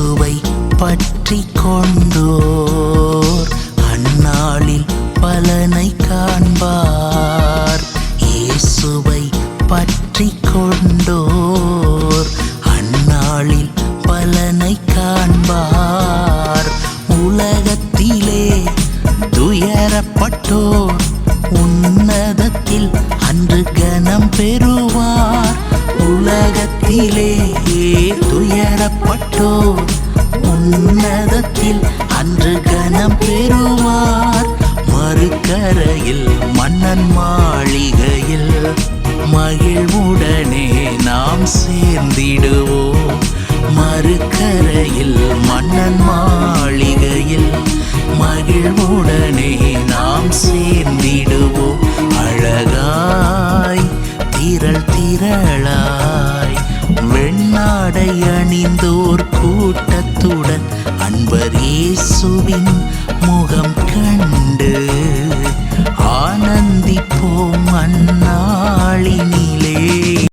இயேசுவை பற்றி கொண்டோர். அந்நாளில் பலனை காண்பார். இயேசுவை பற்றி கொண்டோர். அந்நாளில் பலனை காண்பார். உலகத்திலே துயரப்பட்டோர். உன்னதத்தில் அன்று கனம் பெறுவார். உலகத்திலே துயரப்பட்டோர் உன்னதத்தில் அன்று கனம் பெறுவார். மறுக்கரையில் மன்னன் மாளிகையில் மகிழ்வுடனே நாம் சேர்ந்திடுவோம். மறுக்கரையில் மன்னன் மாளிகையில் மகிழ்வுடனே நாம் சேர்ந்து ஆடை அணிந்தோர் கூட்டத்துடன் அன்பர் இயேசுவின் முகம் கண்டு ஆனந்திப்போம் அண்ணா.